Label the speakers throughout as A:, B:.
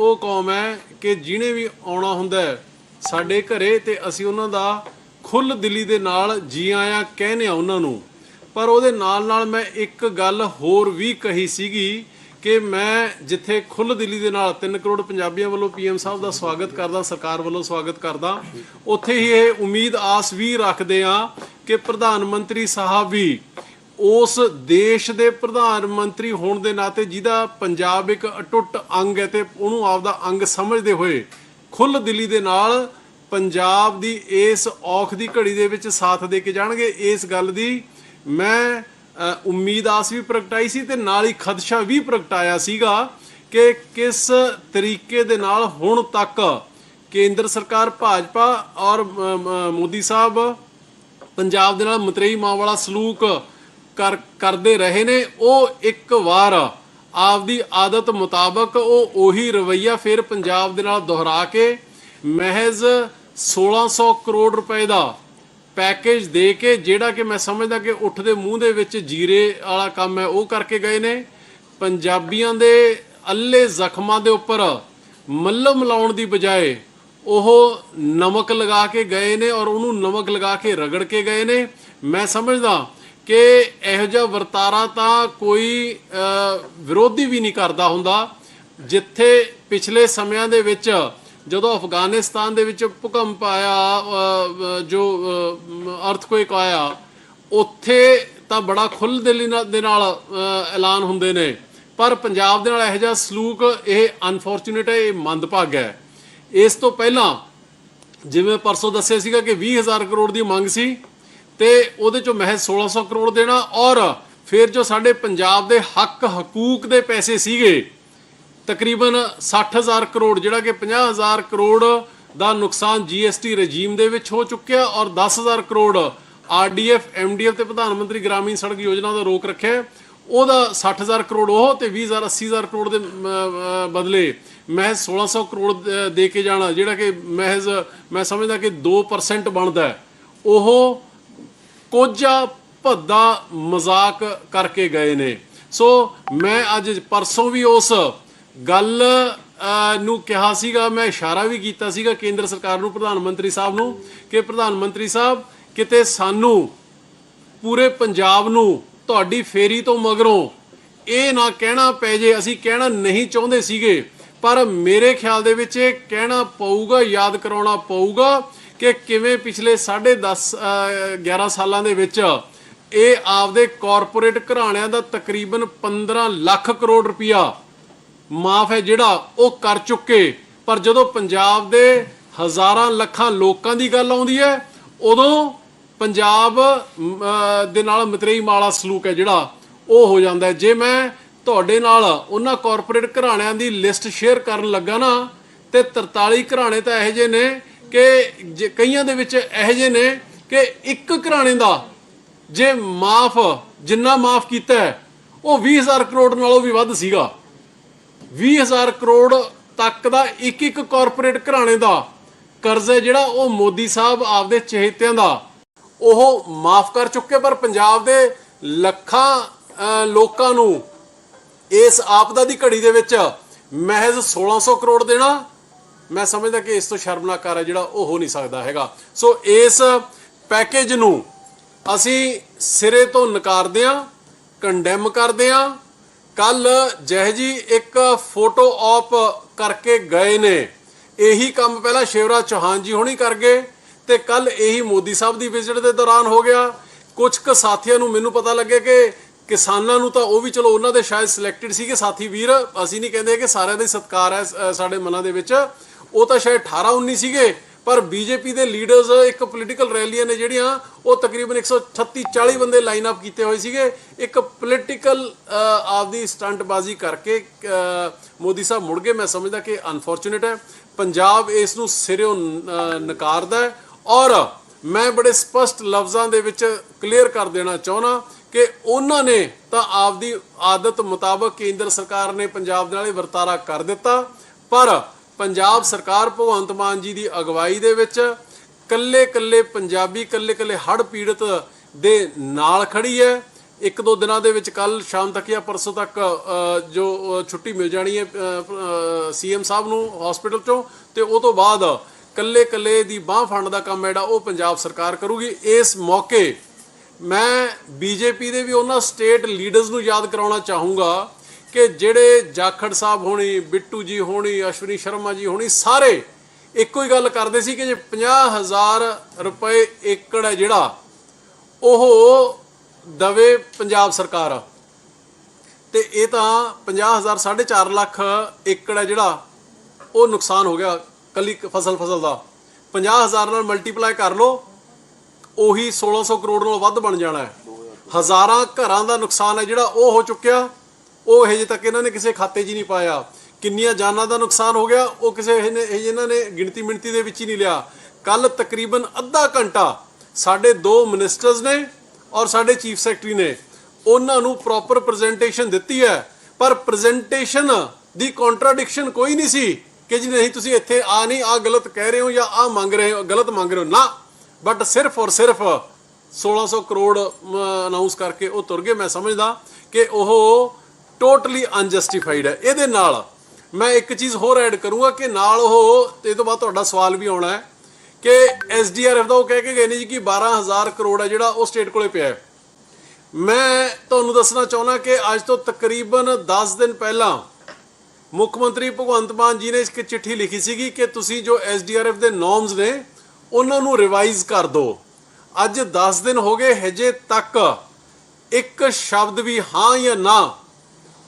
A: ਉਹ ਕੌਮ ਹੈ ਕਿ ਜਿਹਨੇ ਵੀ ਆਉਣਾ ਹੁੰਦਾ ਸਾਡੇ ਘਰੇ ਤੇ ਅਸੀਂ ਉਹਨਾਂ ਦਾ ਖੁੱਲ ਦਿਲੀ ਦੇ ਨਾਲ ਜੀ ਆਇਆਂ ਕਹਿੰਦੇ ਆ ਉਹਨਾਂ ਨੂੰ। ਪਰ ਉਹਦੇ ਨਾਲ ਨਾਲ ਮੈਂ ਇੱਕ ਗੱਲ ਹੋਰ ਵੀ ਕਹੀ ਸੀਗੀ ਕਿ ਮੈਂ ਜਿੱਥੇ ਖੁੱਲ ਦਿਲੀ ਦੇ ਨਾਲ 3 ਕਰੋੜ ਪੰਜਾਬੀਆਂ ਵੱਲੋਂ ਪੀਐਮ ਸਾਹਿਬ ਦਾ ਸਵਾਗਤ ਕਰਦਾ, ਸਰਕਾਰ ਵੱਲੋਂ ਸਵਾਗਤ ਕਰਦਾ, ਉੱਥੇ ਹੀ ਇਹ ਉਮੀਦ ਆਸ ਵੀ ਰੱਖਦੇ ਆ ਕਿ ਪ੍ਰਧਾਨ ਮੰਤਰੀ ਸਾਹਿਬ ਵੀ ਉਸ ਦੇਸ਼ ਦੇ ਪ੍ਰਧਾਨ ਮੰਤਰੀ ਹੋਣ ਦੇ ਨਾਤੇ ਜਿਹਦਾ ਪੰਜਾਬ ਇੱਕ ਅਟੁੱਟ ਅੰਗ ਹੈ ਤੇ ਉਹਨੂੰ ਆਪਦਾ ਅੰਗ ਸਮਝਦੇ ਹੋਏ ਖੁੱਲ ਦਿਲੀ ਦੇ ਨਾਲ ਪੰਜਾਬ ਦੀ ਇਸ ਔਖ ਦੀ ਘੜੀ ਦੇ ਵਿੱਚ ਸਾਥ ਦੇ ਕੇ ਜਾਣਗੇ। ਇਸ ਗੱਲ ਦੀ ਮੈਂ ਉਮੀਦ ਆਸ ਵੀ ਪ੍ਰਗਟਾਈ ਸੀ ਤੇ ਨਾਲ ਹੀ ਖਦਸ਼ਾ ਵੀ ਪ੍ਰਗਟਾਇਆ ਸੀਗਾ ਕਿ ਕਿਸ ਤਰੀਕੇ ਦੇ ਨਾਲ ਹੁਣ ਤੱਕ ਕੇਂਦਰ ਸਰਕਾਰ, ਭਾਜਪਾ ਔਰ ਮੋਦੀ ਸਾਹਿਬ ਪੰਜਾਬ ਦੇ ਨਾਲ ਮਤਰੇਈ ਮਾਂ ਵਾਲਾ ਸਲੂਕ ਕਰ ਕਰਦੇ ਰਹੇ ਨੇ, ਉਹ ਇੱਕ ਵਾਰ ਆਪਦੀ ਆਦਤ ਮੁਤਾਬਕ ਉਹ ਉਹੀ ਰਵਈਆ ਫਿਰ ਪੰਜਾਬ ਦੇ ਨਾਲ ਦੁਹਰਾ ਕੇ ਮਹਿਜ਼ 1600 ਕਰੋੜ ਰੁਪਏ ਦਾ ਪੈਕੇਜ ਦੇ ਕੇ, ਜਿਹੜਾ ਕਿ ਮੈਂ ਸਮਝਦਾ ਕਿ ਉੱਠ ਦੇ ਮੂੰਹ ਦੇ ਵਿੱਚ ਜੀਰੇ ਵਾਲਾ ਕੰਮ ਹੈ, ਉਹ ਕਰਕੇ ਗਏ ਨੇ। ਪੰਜਾਬੀਆਂ ਦੇ ਅੱਲੇ ਜ਼ਖਮਾਂ ਦੇ ਉੱਪਰ ਮੱਲਮ ਲਾਉਣ ਦੀ ਬਜਾਏ ਉਹ ਨਮਕ ਲਗਾ ਕੇ ਗਏ ਨੇ ਔਰ ਉਹਨੂੰ ਨਮਕ ਲਗਾ ਕੇ ਰਗੜ ਕੇ ਗਏ ਨੇ। ਮੈਂ ਸਮਝਦਾ ਕਿ ਇਹੋ ਜਿਹਾ ਵਰਤਾਰਾ ਤਾਂ ਕੋਈ ਵਿਰੋਧੀ ਵੀ ਨਹੀਂ ਕਰਦਾ ਹੁੰਦਾ। ਜਿੱਥੇ ਪਿਛਲੇ ਸਮਿਆਂ ਦੇ ਵਿੱਚ ਜਦੋਂ ਅਫਗਾਨਿਸਤਾਨ ਦੇ ਵਿੱਚ ਭੂਕੰਪ ਆਇਆ ਜੋ ਅਰਥਕੁਏਕ ਆਇਆ, ਉੱਥੇ ਤਾਂ ਬੜਾ ਖੁੱਲ੍ਹ ਦਿਲੀ ਦੇ ਨਾਲ ਐਲਾਨ ਹੁੰਦੇ ਨੇ। ਪਰ ਪੰਜਾਬ ਦੇ ਨਾਲ ਇਹੋ ਜਿਹਾ ਸਲੂਕ, ਇਹ ਅਨਫੋਰਚੂਨੇਟ ਹੈ, ਇਹ ਮੰਦਭਾਗ ਹੈ। ਇਸ ਤੋਂ ਪਹਿਲਾਂ ਜਿਵੇਂ ਪਰਸੋਂ ਦੱਸਿਆ ਸੀਗਾ ਕਿ 20000 ਕਰੋੜ ਦੀ ਮੰਗ ਸੀ ਤੇ ਉਹਦੇ ਚੋਂ ਮਹਿਜ਼ 1600 ਕਰੋੜ ਦੇਣਾ ਔਰ ਫਿਰ ਜੋ ਸਾਡੇ ਪੰਜਾਬ ਦੇ ਹੱਕ ਹਕੂਕ ਦੇ ਪੈਸੇ ਸੀਗੇ, ਤਕਰੀਬਨ 60000 ਕਰੋੜ, ਜਿਹੜਾ ਕਿ 50000 ਕਰੋੜ ਦਾ ਨੁਕਸਾਨ ਜੀਐਸਟੀ ਰਜੀਮ ਦੇ ਵਿੱਚ ਹੋ ਚੁੱਕਿਆ ਔਰ 10000 ਕਰੋੜ ਆਰਡੀਐਫ ਐਮਡੀਐਫ ਤੇ ਪ੍ਰਧਾਨ ਮੰਤਰੀ ਗ੍ਰਾਮੀਣ ਸੜਕ ਯੋਜਨਾ ਦਾ ਰੋਕ ਰੱਖਿਆ ਹੈ। ਉਹਦਾ 60000 ਕਰੋੜ ਉਹ ਤੇ 20000 80000 ਕਰੋੜ ਦੇ ਬਦਲੇ ਮਹਿਜ਼ 1600 ਕਰੋੜ ਦੇ- ਦੇ ਕੇ ਜਾਣਾ, ਜਿਹੜਾ ਕਿ ਮਹਿਜ਼, ਮੈਂ ਸਮਝਦਾ ਕਿ 2% ਬਣਦਾ ਹੈ ਉਹ ਕੋਝਾ, ਭੱਦਾ, ਮਜ਼ਾਕ ਕਰਕੇ ਗਏ ਨੇ। ਸੋ ਮੈਂ ਅੱਜ ਪਰਸੋਂ ਵੀ ਉਸ ਗੱਲ ਨੂੰ ਕਿਹਾ ਸੀਗਾ, ਮੈਂ ਇਸ਼ਾਰਾ ਵੀ ਕੀਤਾ ਸੀਗਾ ਕੇਂਦਰ ਸਰਕਾਰ ਨੂੰ, ਪ੍ਰਧਾਨ ਮੰਤਰੀ ਸਾਹਿਬ ਨੂੰ, ਕਿ ਪ੍ਰਧਾਨ ਮੰਤਰੀ ਸਾਹਿਬ, ਕਿਤੇ ਸਾਨੂੰ ਪੂਰੇ ਪੰਜਾਬ ਨੂੰ ਤੁਹਾਡੀ ਫੇਰੀ ਤੋਂ ਮਗਰੋਂ ਇਹ ਨਾ ਕਹਿਣਾ ਪੈ ਜੇ, ਅਸੀਂ ਕਹਿਣਾ ਨਹੀਂ ਚਾਹੁੰਦੇ ਸੀਗੇ, ਪਰ ਮੇਰੇ ਖਿਆਲ ਦੇ ਵਿੱਚ ਇਹ ਕਹਿਣਾ ਪਊਗਾ, ਯਾਦ ਕਰਾਉਣਾ ਪਊਗਾ ਕਿ ਕਿਵੇਂ ਪਿਛਲੇ 10.5 11 ਸਾਲਾਂ ਦੇ ਵਿੱਚ ਇਹ ਆਪਦੇ ਕਾਰਪੋਰੇਟ ਘਰਾਣਿਆਂ ਦਾ ਤਕਰੀਬਨ 15 ਲੱਖ ਕਰੋੜ ਰੁਪਇਆ ਮਾਫ ਹੈ ਜਿਹੜਾ ਉਹ ਕਰ ਚੁੱਕੇ। ਪਰ ਜਦੋਂ ਪੰਜਾਬ ਦੇ ਹਜ਼ਾਰਾਂ ਲੱਖਾਂ ਲੋਕਾਂ ਦੀ ਗੱਲ ਆਉਂਦੀ ਹੈ, ਉਦੋਂ ਪੰਜਾਬ ਦੇ ਨਾਲ ਮਤਰੇਈ ਮਾਲਾ ਸਲੂਕ ਹੈ ਜਿਹੜਾ ਉਹ ਹੋ ਜਾਂਦਾ ਜੇ ਮੈਂ ਤੁਹਾਡੇ ਨਾਲ ਉਹਨਾਂ ਕਾਰਪੋਰੇਟ ਘਰਾਣਿਆਂ ਦੀ ਲਿਸਟ ਸ਼ੇਅਰ ਕਰਨ ਲੱਗਾ ਨਾ, ਤੇ 43 ਘਰਾਣੇ ਤਾਂ ਇਹੋ ਜਿਹੇ ਨੇ ਕਿ ਜੇ- ਕਈਆਂ ਦੇ ਵਿੱਚ ਇਹੋ ਜਿਹੇ ਨੇ ਕਿ ਇੱਕ ਘਰਾਣੇ ਦਾ ਜੇ ਮਾਫ ਜਿੰਨਾ ਮਾਫ ਕੀਤਾ ਹੈ, ਉਹ 20000 ਕਰੋੜ ਨਾਲੋਂ ਵੀ ਵੱਧ ਸੀਗਾ। 20000 ਕਰੋੜ ਤੱਕ ਦਾ ਇੱਕ ਇੱਕ ਕਾਰਪੋਰੇਟ ਘਰਾਣੇ ਦਾ ਕਰਜ਼ਾ ਜਿਹੜਾ ਉਹ ਮੋਦੀ ਸਾਹਿਬ ਆਪਦੇ ਚਹੇਤਿਆਂ ਦਾ ਉਹ ਮਾਫ ਕਰ ਚੁੱਕੇ ਪਰ ਪੰਜਾਬ ਦੇ ਲੱਖਾਂ ਲੋਕਾਂ ਨੂੰ ਇਸ ਆਪਦਾ ਦੀ ਘੜੀ ਦੇ ਵਿੱਚ ਮਹਿਜ਼ 1600 ਕਰੋੜ ਦੇਣਾ ਮੈਂ ਸਮਝਦਾ ਕਿ ਇਸ ਤੋਂ ਸ਼ਰਮਨਾਕ ਕਾਰਾ ਜਿਹੜਾ ਉਹ ਹੋ ਨਹੀਂ ਸਕਦਾ ਹੈਗਾ। ਸੋ ਇਸ ਪੈਕੇਜ ਨੂੰ ਅਸੀਂ ਸਿਰੇ ਤੋਂ ਨਕਾਰਦੇ ਹਾਂ ਕੰਡੈਮ ਕਰਦੇ ਹਾਂ। ਕੱਲ ਜਹ ਜੀ ਇੱਕ ਫੋਟੋ ਆਪ ਕਰਕੇ ਗਏ ਨੇ। ਇਹੀ ਕੰਮ ਪਹਿਲਾਂ ਸ਼ਿਵਰਾਜ ਚੌਹਾਨ ਜੀ ਹੋਣੀ ਕਰ ਗਏ ਤੇ ਕੱਲ ਇਹੀ ਮੋਦੀ ਸਾਹਿਬ ਦੀ ਵਿਜ਼ਿਟ ਦੇ ਦੌਰਾਨ ਹੋ ਗਿਆ। ਕੁਝ ਕੁ ਸਾਥੀਆਂ ਨੂੰ ਮੈਨੂੰ ਪਤਾ ਲੱਗਿਆ ਕਿ ਕਿਸਾਨਾਂ ਨੂੰ ਤਾਂ ਉਹ ਵੀ ਚਲੋ ਉਹਨਾਂ ਦੇ ਸ਼ਾਇਦ ਸਿਲੈਕਟਡ ਸੀਗੇ ਸਾਥੀ ਵੀਰ। ਅਸੀਂ ਨਹੀਂ ਕਹਿੰਦੇ ਕਿ ਸਾਰਿਆਂ ਦਾ ਹੀ ਸਤਿਕਾਰ ਹੈ ਸਾਡੇ ਮਨਾਂ ਦੇ ਵਿੱਚ। ਉਹ ਤਾਂ ਸ਼ਾਇਦ 18 19 ਸੀਗੇ, ਪਰ ਬੀਜੇਪੀ ਦੇ ਲੀਡਰਸ ਇੱਕ ਪੋਲੀਟੀਕਲ ਰੈਲੀਆਂ ਨੇ ਜਿਹੜੀਆਂ, ਉਹ ਤਕਰੀਬਨ 136 40 ਬੰਦੇ ਲਾਈਨ ਅਪ ਕੀਤੇ ਹੋਏ ਸੀਗੇ। ਇੱਕ ਪੋਲੀਟੀਕਲ ਆਪਦੀ ਸਟੰਟਬਾਜ਼ੀ ਕਰਕੇ ਮੋਦੀ ਸਾਹਿਬ ਮੁੜ ਗਏ। ਮੈਂ ਸਮਝਦਾ ਕਿ ਅਨਫੋਰਚੂਨੇਟ ਹੈ। ਪੰਜਾਬ ਇਸ ਨੂੰ ਸਿਰਿਓਂ ਨਕਾਰਦਾ ਹੈ। ਔਰ ਮੈਂ ਬੜੇ ਸਪਸ਼ਟ ਲਫ਼ਜ਼ਾਂ ਦੇ ਵਿੱਚ ਕਲੀਅਰ ਕਰ ਦੇਣਾ ਚਾਹੁੰਦਾ ਕਿ ਉਹਨਾਂ ਨੇ ਤਾਂ ਆਪਦੀ ਆਦਤ ਮੁਤਾਬਕ ਕੇਂਦਰ ਸਰਕਾਰ ਨੇ ਪੰਜਾਬ ਦੇ ਨਾਲ ਵਰਤਾਰਾ ਕਰ ਦਿੱਤਾ। ਪਰ ਪੰਜਾਬ ਸਰਕਾਰ ਭਗਵੰਤ ਮਾਨ ਜੀ ਦੀ ਅਗਵਾਈ ਦੇ ਵਿੱਚ ਕੱਲੇ ਕੱਲੇ ਪੰਜਾਬੀ ਕੱਲੇ ਕੱਲੇ ਹੜ੍ਹ ਪੀੜਤ ਦੇ ਨਾਲ ਖੜੀ ਹੈ। ਇੱਕ ਦੋ ਦਿਨਾਂ ਦੇ ਵਿੱਚ ਕੱਲ ਸ਼ਾਮ ਤੱਕ ਜਾਂ ਪਰਸੋਂ ਤੱਕ ਜੋ ਛੁੱਟੀ ਮਿਲ ਜਾਣੀ ਹੈ ਸੀਐਮ ਸਾਹਿਬ ਨੂੰ ਹਸਪੀਟਲ ਚੋਂ ਤੇ ਉਹ ਤੋਂ ਬਾਅਦ ਕੱਲੇ ਕੱਲੇ ਦੀ ਬਾਹ ਫੰਡ ਦਾ ਕੰਮ ਜਿਹੜਾ ਉਹ ਪੰਜਾਬ ਸਰਕਾਰ ਕਰੂਗੀ। ਇਸ ਮੌਕੇ ਮੈਂ ਬੀਜੇਪੀ ਦੇ ਵੀ ਉਹਨਾਂ ਸਟੇਟ ਲੀਡਰਸ ਨੂੰ ਯਾਦ ਕਰਾਉਣਾ ਚਾਹੂੰਗਾ ਕਿ ਜਿਹੜੇ ਜਾਖੜ ਸਾਹਿਬ ਹੋਣੀ, ਬਿੱਟੂ ਜੀ ਹੋਣੀ, ਅਸ਼ਵਨੀ ਸ਼ਰਮਾ ਜੀ ਹੋਣੀ, ਸਾਰੇ ਇੱਕੋ ਹੀ ਗੱਲ ਕਰਦੇ ਸੀ ਕਿ ਜੇ 50000 ਰੁਪਏ ਏਕੜ ਹੈ ਜਿਹੜਾ, ਉਹ ਦਵੇ ਪੰਜਾਬ ਸਰਕਾਰ ਤੇ ਇਹ ਤਾਂ 50000 4.5 ਲੱਖ ਏਕੜ ਹੈ ਜਿਹੜਾ, ਉਹ ਨੁਕਸਾਨ ਹੋ ਗਿਆ ਕੱਲੀ ਫਸਲ ਫਸਲ ਦਾ। 50000 ਨਾਲ ਮਲਟੀਪਲਾਈ ਕਰ ਲਓ, ਉਹੀ 1600 ਕਰੋੜ ਨਾਲੋਂ ਵੱਧ ਬਣ ਜਾਣਾ ਹੈ। ਹਜ਼ਾਰਾਂ ਘਰਾਂ ਦਾ ਨੁਕਸਾਨ ਹੈ ਜਿਹੜਾ, ਉਹ ਹੋ ਚੁੱਕਿਆ। ਉਹ ਹਜੇ ਤੱਕ ਇਹਨਾਂ ਨੇ ਕਿਸੇ ਖਾਤੇ 'ਚ ਹੀ ਨਹੀਂ ਪਾਇਆ, ਕਿੰਨੀਆਂ ਜਾਨਾਂ ਦਾ ਨੁਕਸਾਨ ਹੋ ਗਿਆ, ਉਹ ਕਿਸੇ ਇਹਨੇ- ਇਹਨਾਂ ਨੇ ਗਿਣਤੀ ਮਿਣਤੀ ਦੇ ਵਿੱਚ ਹੀ ਨਹੀਂ ਲਿਆ। ਕੱਲ ਤਕਰੀਬਨ ਅੱਧਾ ਘੰਟਾ ਸਾਡੇ ਦੋ ਮਿਨਿਸਟਰਸ ਨੇ ਔਰ ਸਾਡੇ ਚੀਫ ਸੈਕਟਰੀ ਨੇ ਉਹਨਾਂ ਨੂੰ ਪ੍ਰੋਪਰ ਪ੍ਰੈਜੈਂਟੇਸ਼ਨ ਦਿੱਤੀ ਹੈ। ਪਰ ਪ੍ਰੈਜੈਂਟੇਸ਼ਨ ਦੀ ਕੰਟਰਾਡਿਕਸ਼ਨ ਕੋਈ ਨਹੀਂ ਸੀ ਕਿ ਜੀ ਨਹੀਂ, ਤੁਸੀਂ ਇੱਥੇ ਆ ਨਹੀਂ, ਆ ਗਲਤ ਕਹਿ ਰਹੇ ਹੋ ਜਾਂ ਆ ਮੰਗ ਰਹੇ ਹੋ, ਗਲਤ ਮੰਗ ਰਹੇ ਹੋ। ਨਾ ਬਟ ਸਿਰਫ ਔਰ ਸਿਰਫ 1600 ਕਰੋੜ ਅਨਾਉਂਸ ਕਰਕੇ ਉਹ ਤੁਰ ਗਏ। ਮੈਂ ਸਮਝਦਾ ਕਿ ਉਹ ਟੋਟਲੀ ਅਨਜਸਟੀਫਾਈਡ ਹੈ। ਇਹਦੇ ਨਾਲ ਮੈਂ ਇੱਕ ਚੀਜ਼ ਹੋਰ ਐਡ ਕਰੂੰਗਾ ਕਿ ਨਾਲ ਉਹ, ਇਹ ਤੋਂ ਬਾਅਦ ਤੁਹਾਡਾ ਸਵਾਲ ਵੀ ਆਉਣਾ ਹੈ ਕਿ ਐਸਡੀਆਰਐਫ ਦਾ ਉਹ ਕਹਿ ਕੇ ਗਏ ਨੇ ਜੀ ਕਿ 12000 ਕਰੋੜ ਹੈ ਜਿਹੜਾ ਉਹ ਸਟੇਟ ਕੋਲੇ ਪਿਆ ਹੈ। ਮੈਂ ਤੁਹਾਨੂੰ ਦੱਸਣਾ ਚਾਹੁੰਦਾ ਕਿ ਅੱਜ ਤੋਂ ਤਕਰੀਬਨ 10 ਦਿਨ ਪਹਿਲਾਂ ਮੁੱਖ ਮੰਤਰੀ ਭਗਵੰਤ ਮਾਨ ਜੀ ਨੇ ਇੱਕ ਚਿੱਠੀ ਲਿਖੀ ਸੀਗੀ ਕਿ ਤੁਸੀਂ ਜੋ ਐਸਡੀਆਰਐਫ ਦੇ ਨੋਰਮਸ ਨੇ, ਉਹਨਾਂ ਨੂੰ ਰਿਵਾਈਜ਼ ਕਰ ਦਿਓ। ਅੱਜ 10 ਦਿਨ ਹੋ ਗਏ, ਹਜੇ ਤੱਕ ਇੱਕ ਸ਼ਬਦ ਵੀ ਹਾਂ ਜਾਂ ਨਾ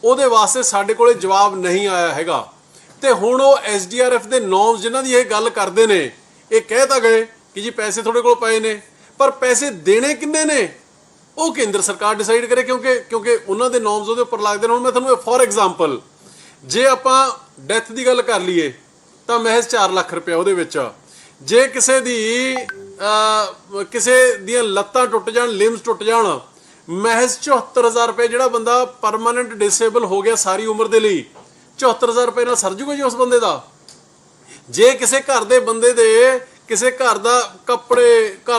A: ਉਹਦੇ ਵਾਸਤੇ ਸਾਡੇ ਕੋਲੇ ਜਵਾਬ ਨਹੀਂ ਆਇਆ ਹੈਗਾ। ਤੇ ਹੁਣ ਉਹ ਐਸਡੀਆਰਐਫ ਦੇ ਨੋਰਮਸ ਜਿਨ੍ਹਾਂ ਦੀ ਇਹ ਗੱਲ ਕਰਦੇ ਨੇ, ਇਹ ਕਹਿ ਤਾਂ ਗਏ ਕਿ ਜੀ ਪੈਸੇ ਤੁਹਾਡੇ ਕੋਲ ਪਏ ਨੇ, ਪਰ ਪੈਸੇ ਦੇਣੇ ਕਿੰਨੇ ਨੇ? ਉਹ ਕੇਂਦਰ ਸਰਕਾਰ ਡਿਸਾਈਡ ਕਰੇ ਕਿਉਂਕਿ ਕਿਉਂਕਿ ਉਹਨਾਂ ਦੇ ਨੋਰਮਸ ਉਹਦੇ ਉੱਪਰ ਲੱਗਦੇ ਨੇ। ਹੁਣ ਮੈਂ ਤੁਹਾਨੂੰ ਫੋਰ ਐਗਜ਼ਾਮਪਲ ਜੇ ਆਪਾਂ ਡੈਥ ਦੀ ਗੱਲ ਕਰ ਲਈਏ, ਤਾਂ ਮਹਿਜ਼ 4 ਲੱਖ ਰੁਪਏ ਉਹਦੇ ਵਿੱਚ ਜੇ ਕਿਸੇ ਦੀ ਕਿਸੇ ਦੀਆਂ ਲੱਤਾਂ ਟੁੱਟ ਜਾਣ ਲਿੰਬਸ ਟੁੱਟ ਜਾਣ ਮਹਿਜ਼ 74000 ਰੁਪਏ ਜਿਹੜਾ ਬੰਦਾ ਪਰਮਾਨੈਂਟ ਡਿਸੇਬਲ ਹੋ ਗਿਆ ਸਾਰੀ ਉਮਰ ਦੇ ਲਈ 74000 ਰੁਪਏ ਨਾਲ ਸਰ ਜੂਗਾ ਜੀ ਉਸ ਬੰਦੇ ਦਾ? ਜੇ ਕਿਸੇ ਘਰ ਦੇ ਬੰਦੇ ਦੇ, ਕਿਸੇ ਘਰ ਦਾ ਕੱਪੜੇ, ਘਰ ਦਾ